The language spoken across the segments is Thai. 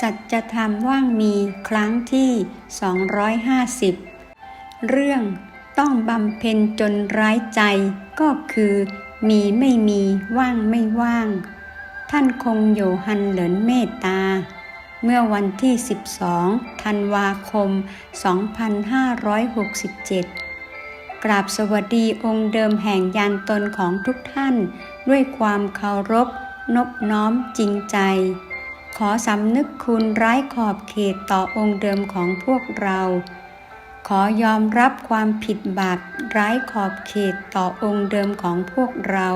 สัจธรรมว่างมีครั้งที่ 250 เรื่องต้องบำเพ็ญจนร้ายใจก็คือ มีไม่มีว่างไม่ว่าง ท่านคงโยฮันเหลินเมตตา เมื่อวันที่ 12 ธันวาคม 2567 กราบสวัสดีองค์เดิมแห่งยานตนของทุกท่าน ด้วยความเคารพนบน้อมจริงใจ อสำนึกคุณร้ายขอบเขตต่อองค์เดิมของพวกเรา ขอยอมรับความผิดบาปร้ายขอบเขตต่อองค์เดิมของพวกเรา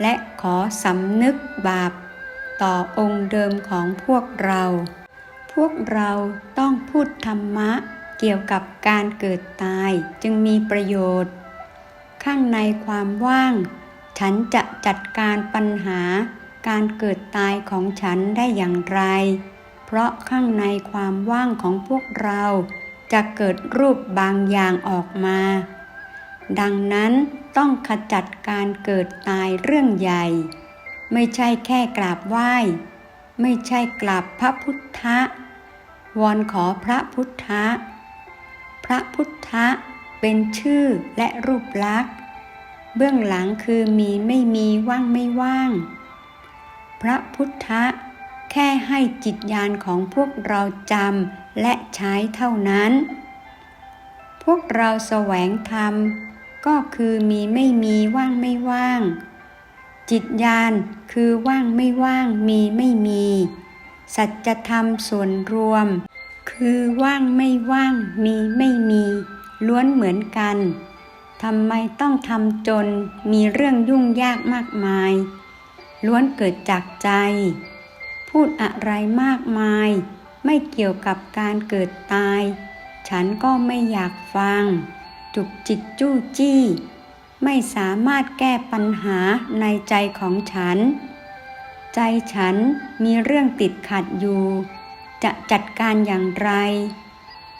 และขอสำนึกบาปต่อองค์เดิมของพวกเรา พวกเราต้องพูดธรรมะเกี่ยวกับการเกิดตายจึงมีประโยชน์ ข้างในความว่าง ฉันจะจัดการปัญหา การเกิดตายของฉันได้อย่างไร เพราะข้างในความว่างของพวกเราจะเกิดรูปบางอย่างออกมา ดังนั้นต้องขจัดการเกิดตายเรื่องใหญ่ ไม่ใช่แค่กราบไหว้ ไม่ใช่กราบพระพุทธะวอนขอพระพุทธะ พระพุทธะเป็นชื่อและรูปลักษณ์ เบื้องหลังคือมีไม่มีว่างไม่ว่าง พระพุทธะ แค่ให้จิตญาณของพวกเราจำและใช้เท่านั้น พวกเราแสวงธรรม ก็คือมีไม่มีว่างไม่ว่าง จิตญาณคือว่างไม่ว่างมีไม่มี สัจธรรมส่วนรวม คือว่างไม่ว่างมีไม่มี ล้วนเหมือนกันทำไมต้องทำจนมีเรื่องยุ่งยากมากมาย ล้วนเกิดจากใจ พูดอะไรมากมาย ไม่เกี่ยวกับการเกิดตาย ฉันก็ไม่อยากฟัง จุกจิกจู้จี้ ไม่สามารถแก้ปัญหาในใจของฉัน ใจฉันมีเรื่องติดขัดอยู่ จะจัดการอย่างไร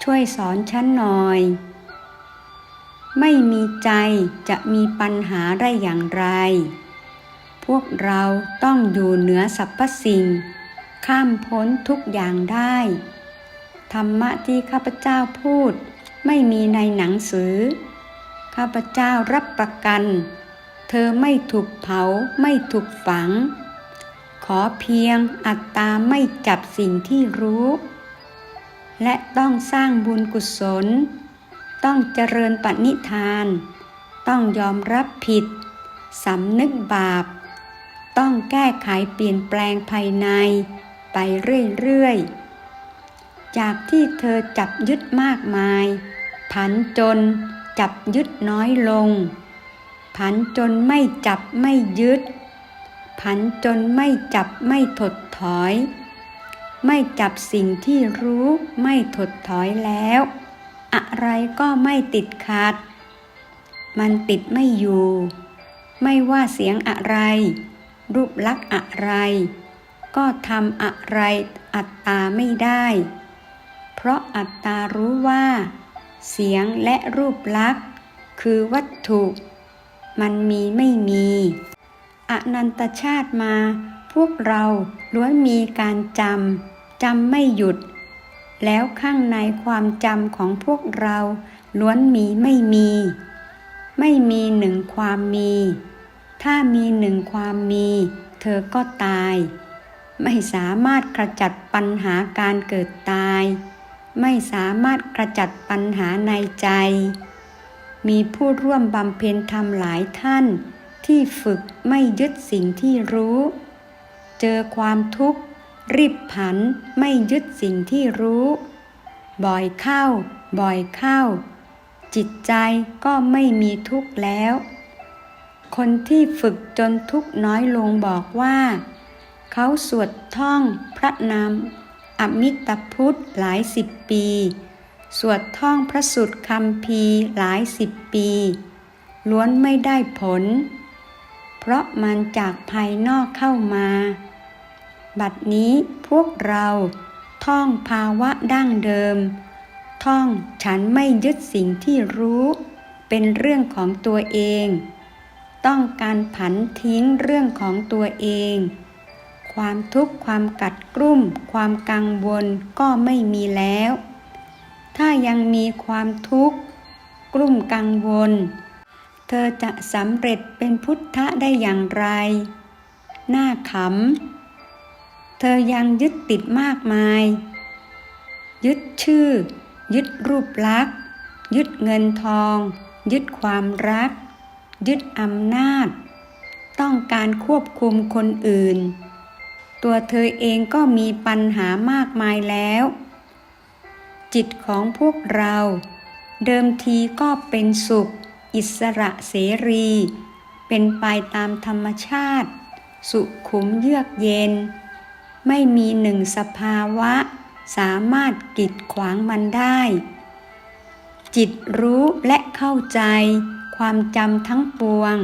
ช่วยสอนฉันหน่อยไม่มีใจจะมีปัญหาได้อย่างไร พวกเราต้องอยู่เหนือสรรพสิ่ง ข้ามพ้นทุกอย่างได้ ธรรมะที่ข้าพเจ้าพูดไม่มีในหนังสือ ข้าพเจ้ารับประกัน เธอไม่ถูกเผาไม่ถูกฝัง ขอเพียงอัตตาไม่จับสิ่งที่รู้ และต้องสร้างบุญกุศล ต้องเจริญปณิธาน ต้องยอมรับผิดสำนึกบาป ต้องแก้ไขเปลี่ยนแปลงภายใน ไปเรื่อยๆ จากที่เธอจับยึดมากมาย ผันจนจับยึดน้อยลง ผันจนไม่จับไม่ยึด ผันจนไม่จับไม่ถดถอย ไม่จับสิ่งที่รู้ไม่ถดถอยแล้ว อะไรก็ไม่ติดขัด มันติดไม่อยู่ ไม่ว่าเสียงอะไร รูปลักษณ์อะไร ก็ทำอะไรอัตตาไม่ได้ เพราะอัตตารู้ว่า เสียงและรูปลักษณ์ คือวัตถุ มันมีไม่มี อนันตชาติมา พวกเราล้วนมีการจำจำไม่หยุด แล้วข้างในความจำของพวกเราล้วนมีไม่มี ไม่มีหนึ่งความมี ถ้ามีหนึ่งความมี เธอก็ตาย ไม่สามารถกระจัดปัญหาการเกิดตาย ไม่สามารถกระจัดปัญหาในใจ มีผู้ร่วมบำเพ็ญธรรมหลายท่าน ที่ฝึกไม่ยึดสิ่งที่รู้ เจอความทุกข์ รีบผันไม่ยึดสิ่งที่รู้ บ่อยเข้า บ่อยเข้า จิตใจก็ไม่มีทุกข์แล้ว คนที่ฝึกจนทุกน้อยลงบอกว่า เขาสวดท่องพระนามอมิตพุทธหลายสิบปี สวดท่องพระสุดคำพีหลายสิบปี ล้วนไม่ได้ผล เพราะมันจากภายนอกเข้ามา บัดนี้พวกเราท่องภาวะดั้งเดิม ท่องฉันไม่ยึดสิ่งที่รู้ เป็นเรื่องของตัวเอง ต้องการผันทิ้งเรื่องของตัวเอง ความทุกข์ความกัดกรุ่ม ความกังวลก็ไม่มีแล้ว ถ้ายังมีความทุกข์ กลุ่มกังวล เธอจะสำเร็จเป็นพุทธะได้อย่างไร หน้าขำ เธอยังยึดติดมากมาย ยึดชื่อ ยึดรูปลักษณ์ ยึดเงินทอง ยึดความรัก ยึดอำนาจ ต้องการควบคุมคนอื่น ตัวเธอเองก็มีปัญหามากมายแล้ว จิตของพวกเรา เดิมทีก็เป็นสุข อิสระเสรี เป็นไปตามธรรมชาติ สุขุมเยือกเย็น ไม่มีหนึ่งสภาวะ สามารถกีดขวางมันได้จิตรู้และเข้าใจ ความจำทั้งปวง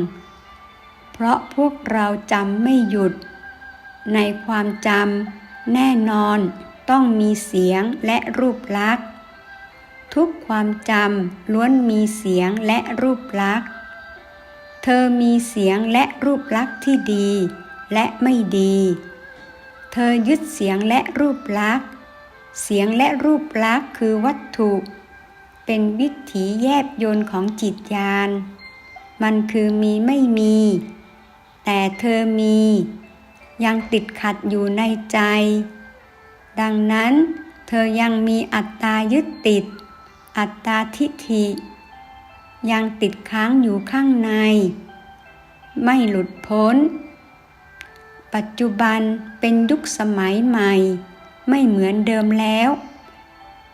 เพราะพวกเราจำไม่หยุด ในความจำแน่นอนต้องมีเสียงและรูปลักษณ์ ทุกความจำล้วนมีเสียงและรูปลักษณ์ เธอมีเสียงและรูปลักษณ์ที่ดีและไม่ดี เธอยึดเสียงและรูปลักษณ์ เสียงและรูปลักษณ์คือวัตถุ เป็นวิถีแยบยนต์ของจิตญาณ มันคือมีไม่มี แต่เธอมี ยังติดขัดอยู่ในใจ ดังนั้น เธอยังมีอัตตายึดติด อัตตาทิฏฐิ ยังติดค้างอยู่ข้างใน ไม่หลุดพ้น ปัจจุบันเป็นยุคสมัยใหม่ ไม่เหมือนเดิมแล้ว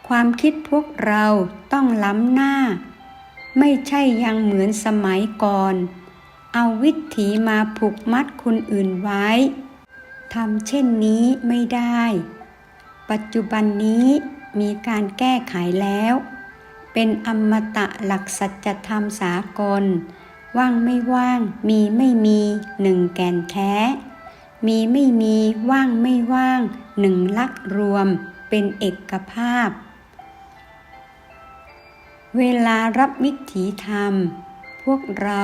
ความคิดพวกเราต้องล้ำหน้า ไม่ใช่ยังเหมือนสมัยก่อน เอาวิถีมาผูกมัดคนอื่นไว้ทำเช่นนี้ไม่ได้ ปัจจุบันนี้มีการแก้ไขแล้ว เป็นอมตะหลักสัจธรรมสากล ว่างไม่ว่าง มีไม่มีหนึ่งแก่นแท้ มีไม่มีว่างไม่ว่าง หนึ่งลักรวม เป็นเอกภาพ เวลารับวิถีธรรม พวกเรา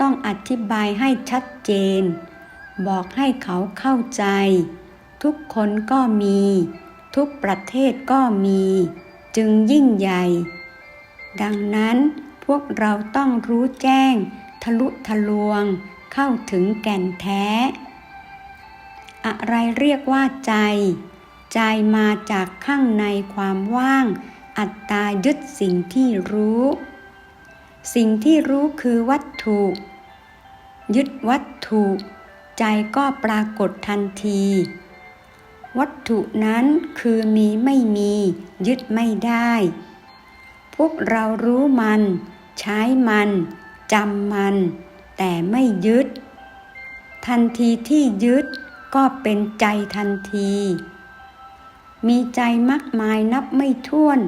ต้องอธิบายให้ชัดเจน บอกให้เขาเข้าใจ ทุกคนก็มี ทุกประเทศก็มี จึงยิ่งใหญ่ ดังนั้นพวกเราต้องรู้แจ้ง ทะลุทะลวง เข้าถึงแก่นแท้ อะไรเรียกว่าใจ ใจมาจากข้างในความว่าง อัตตายึดสิ่งที่รู้ สิ่งที่รู้คือวัตถุ ยึดวัตถุ ใจก็ปรากฏทันที วัตถุนั้นคือมีไม่มี ยึดไม่ได้ พวกเรารู้มัน ใช้มันจำมัน แต่ไม่ยึด ทันทีที่ยึดก็เป็นใจทันที มีใจมากมายนับไม่ถ้วน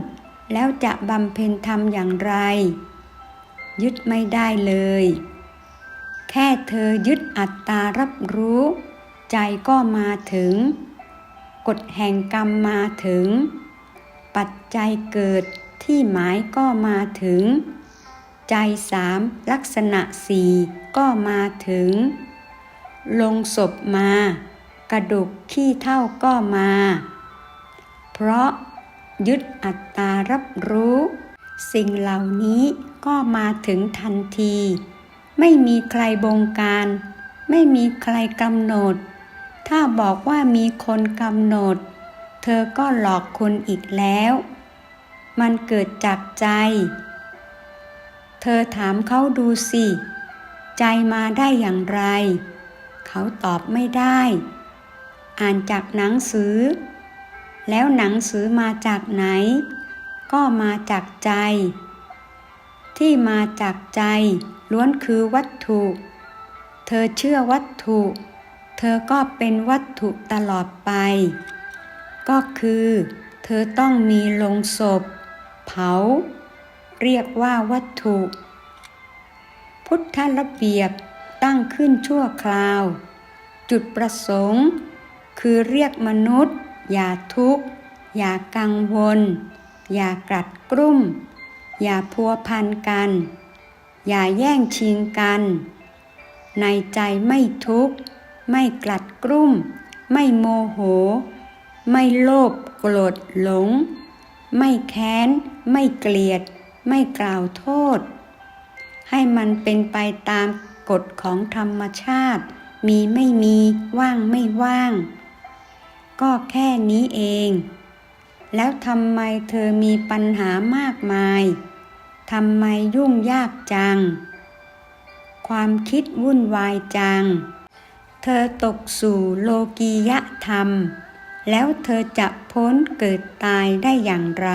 แล้วจะบำเพ็ญธรรมอย่างไร ยึดไม่ได้เลย แค่เธอยึดอัตตารับรู้ ใจก็มาถึง กฎแห่งกรรมมาถึง ปัจจัยเกิดที่หมายก็มาถึง ใจสามลักษณะสี่ก็มาถึง ลงศพมา กระดูกขี้เท่าก็มา เพราะ ยึดอัตตารับรู้ สิ่งเหล่านี้ก็มาถึงทันที ไม่มีใครบงการ ไม่มีใครกำหนด ถ้าบอกว่ามีคนกำหนด เธอก็หลอกคนอีกแล้ว มันเกิดจากใจ เธอถามเขาดูสิ ใจมาได้อย่างไร เขาตอบไม่ได้ อ่านจากหนังสือ แล้วหนังสือมาจากไหน ก็มาจากใจ ที่มาจากใจล้วนคือวัตถุ เธอเชื่อวัตถุ เธอก็เป็นวัตถุตลอดไป ก็คือ เธอต้องมีลงศพ เผา เรียกว่าวัตถุ พุทธระเบียบตั้งขึ้นชั่วคราว จุดประสงค์ คือเรียกมนุษย์ อย่าทุกข์ อย่ากังวล อย่ากลัดกลุ้ม อย่าพัวพันกัน อย่าแย่งชิงกัน ในใจไม่ทุกข์ ไม่กลัดกลุ้ม ไม่โมโห ไม่โลภโกรธหลง ไม่แค้น ไม่เกลียด ไม่กล่าวโทษ ให้มันเป็นไปตามกฎของธรรมชาติ มีไม่มีว่างไม่ว่าง ก็แค่นี้เอง แล้วทำไมเธอมีปัญหามากมายทำไมยุ่งยากจัง ความคิดวุ่นวายจัง เธอตกสู่โลกียธรรม แล้วเธอจะพ้นเกิดตายได้อย่างไร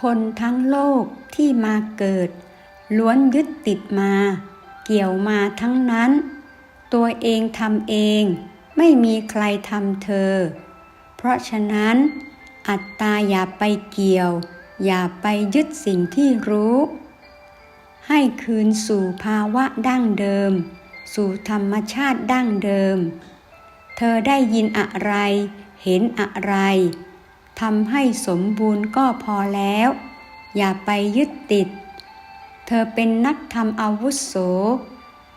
คนทั้งโลกที่มาเกิด ล้วนยึดติดมา เกี่ยวมาทั้งนั้น ตัวเองทำเอง ไม่มีใครทำเธอ เพราะฉะนั้นอัตตาอย่าไปเกี่ยว อย่าไปยึดสิ่งที่รู้ ให้คืนสู่ภาวะดั้งเดิม สู่ธรรมชาติดั้งเดิม เธอได้ยินอะไร เห็นอะไรทำให้สมบูรณ์ก็พอแล้ว อย่าไปยึดติด เธอเป็นนักทำอาวุโส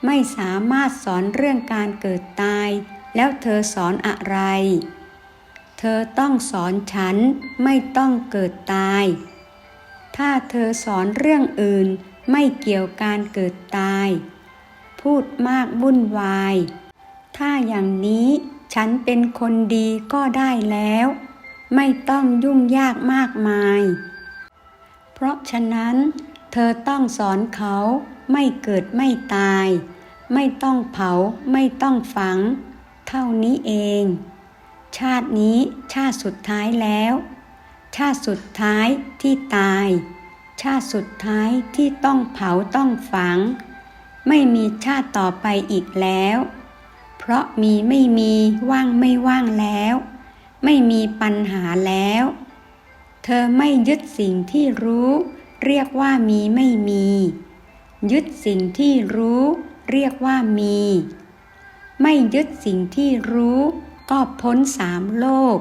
ไม่สามารถสอนเรื่องการเกิดตาย แล้วเธอสอนอะไร เธอต้องสอนฉันไม่ต้องเกิดตาย ถ้าเธอสอนเรื่องอื่นไม่เกี่ยวการเกิดตาย พูดมากวุ่นวาย ถ้าอย่างนี้ฉันเป็นคนดีก็ได้แล้ว ไม่ต้องยุ่งยากมากมาย เพราะฉะนั้น เธอต้องสอนเขาไม่เกิดไม่ตาย ไม่ต้องเผาไม่ต้องฝัง เท่านี้เอง ชาตินี้ชาติสุดท้ายแล้ว ชาติสุดท้ายที่ตาย ชาติสุดท้ายที่ต้องเผาต้องฝัง ไม่มีชาติต่อไปอีกแล้ว เพราะมีไม่มีว่างไม่ว่างแล้ว ไม่มีปัญหาแล้ว เธอไม่ยึดสิ่งที่รู้ เรียกว่ามีไม่มี ยึดสิ่งที่รู้ เรียกว่ามี ไม่ยึดสิ่งที่รู้ ก็พ้นสามโลก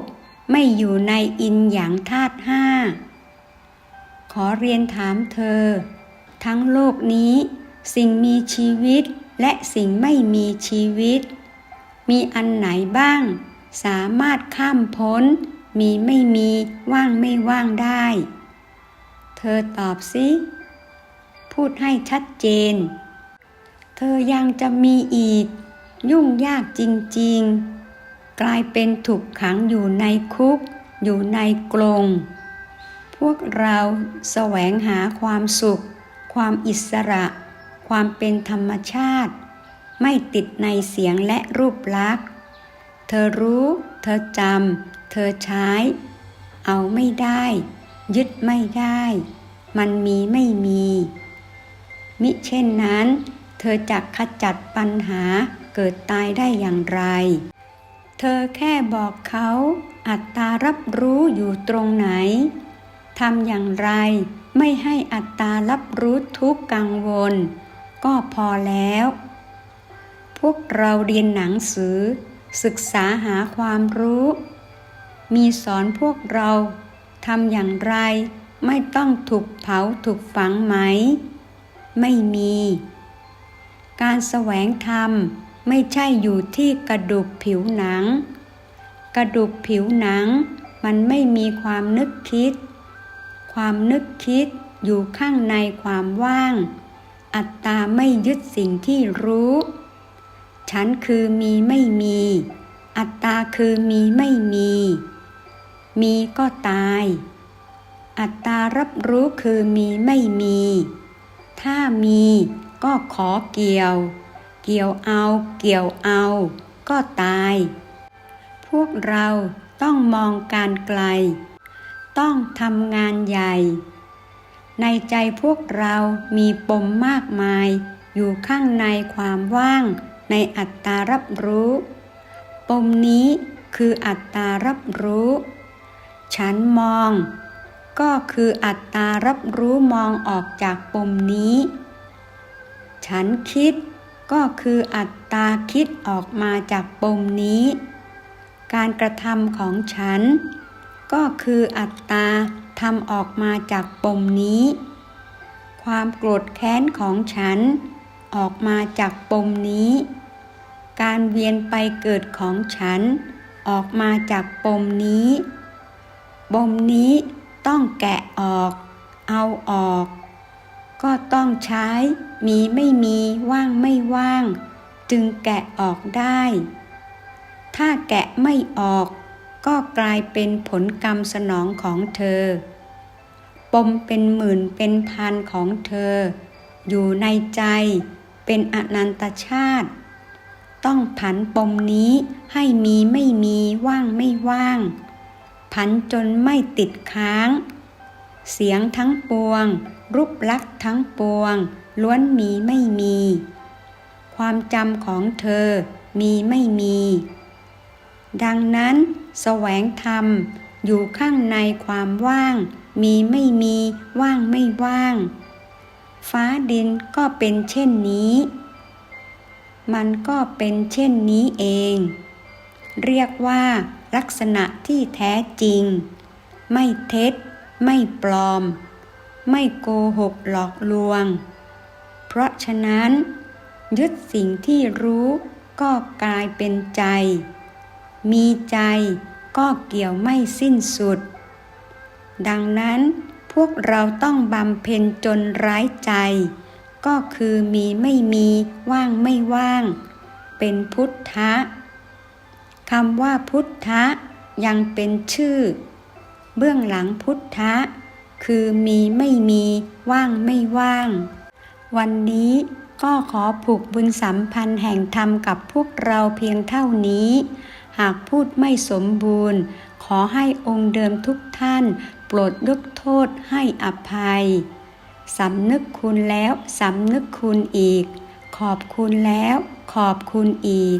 ไม่อยู่ในอินหยางธาตุห้า ขอเรียนถามเธอ ทั้งโลกนี้ สิ่งมีชีวิตและสิ่งไม่มีชีวิต มีอันไหนบ้าง สามารถข้ามพ้น มีไม่มีว่างไม่ว่างได้ เธอตอบสิพูดให้ชัดเจน เธอยังจะมีอีก ยุ่งยากจริงๆ กลายเป็นถูกขังอยู่ในคุก อยู่ในกรงพวกเราแสวงหาความสุข ความอิสระ ความเป็นธรรมชาติ ไม่ติดในเสียงและรูปลักษณ์ เธอรู้ เธอจำ เธอใช้ เอาไม่ได้ ยึดไม่ได้ มันมีไม่มี มิเช่นนั้น เธอจะขจัดปัญหา เกิดตายได้อย่างไร เธอแค่บอกเขาอัตตารับรู้อยู่ตรงไหนทำอย่างไรไม่ให้อัตตารับรู้ทุกกังวล ก็พอแล้ว พวกเราเรียนหนังสือ ศึกษาหาความรู้ มีสอนพวกเราทำอย่างไรไม่ต้องถูกเผาถูกฝังไหม ไม่มี การแสวงธรรม ไม่ใช่อยู่ที่กระดูกผิวหนัง กระดูกผิวหนัง มันไม่มีความนึกคิด ความนึกคิดอยู่ข้างในความว่าง อัตตาไม่ยึดสิ่งที่รู้ ฉันคือมีไม่มี อัตตาคือมีไม่มี มีก็ตาย อัตตารับรู้คือมีไม่มี ถ้ามีก็ขอเกี่ยว เกี่ยวเอา เกี่ยวเอา ก็ตาย พวกเราต้องมองการไกล ต้องทำงานใหญ่ ในใจพวกเรามีปมมากมาย อยู่ข้างในความว่าง ในอัตตารับรู้ ปมนี้คืออัตตารับรู้ ฉันมอง ก็คืออัตตารับรู้มองออกจากปมนี้ ฉันคิด ก็คืออัตตาคิดออกมาจากปมนี้ การกระทำของฉัน ก็คืออัตตาทำออกมาจากปมนี้ ความโกรธแค้นของฉัน ออกมาจากปมนี้ การเวียนไปเกิดของฉัน ออกมาจากปมนี้ ปมนี้ต้องแกะออก เอาออก ก็ต้องใช้มีไม่มีว่างไม่ว่าง จึงแกะออกได้ ถ้าแกะไม่ออก ก็กลายเป็นผลกรรมสนองของเธอ ปมเป็นหมื่นเป็นพันของเธอ อยู่ในใจเป็นอนันตชาติ ต้องผันปมนี้ให้มีไม่มีว่างไม่ว่าง ผันจนไม่ติดค้าง เสียงทั้งปวง รูปลักษ์ทั้งปวง ล้วนมีไม่มี ความจำของเธอมีไม่มี ดังนั้น แสวงธรรมอยู่ข้างในความว่าง มีไม่มีว่างไม่ว่าง ฟ้าดินก็เป็นเช่นนี้ มันก็เป็นเช่นนี้เอง เรียกว่าลักษณะที่แท้จริง ไม่เท็จ ไม่ปลอม ไม่โกหกหลอกลวง เพราะฉะนั้น ยึดสิ่งที่รู้ก็กลายเป็นใจ มีใจก็เกี่ยวไม่สิ้นสุด ดังนั้นพวกเราต้องบำเพ็ญจนร้ายใจ ก็คือมีไม่มีว่างไม่ว่าง เป็นพุทธะคำว่าพุทธะยังเป็นชื่อ เบื้องหลังพุทธะ คือมีไม่มีว่างไม่ว่าง วันนี้ก็ขอผูกบุญสัมพันธ์แห่งธรรมกับพวกเราเพียงเท่านี้ หากพูดไม่สมบูรณ์ ขอให้องค์เดิมทุกท่าน โปรดยกโทษให้อภัย สำนึกคุณแล้ว สำนึกคุณอีก ขอบคุณแล้ว ขอบคุณอีก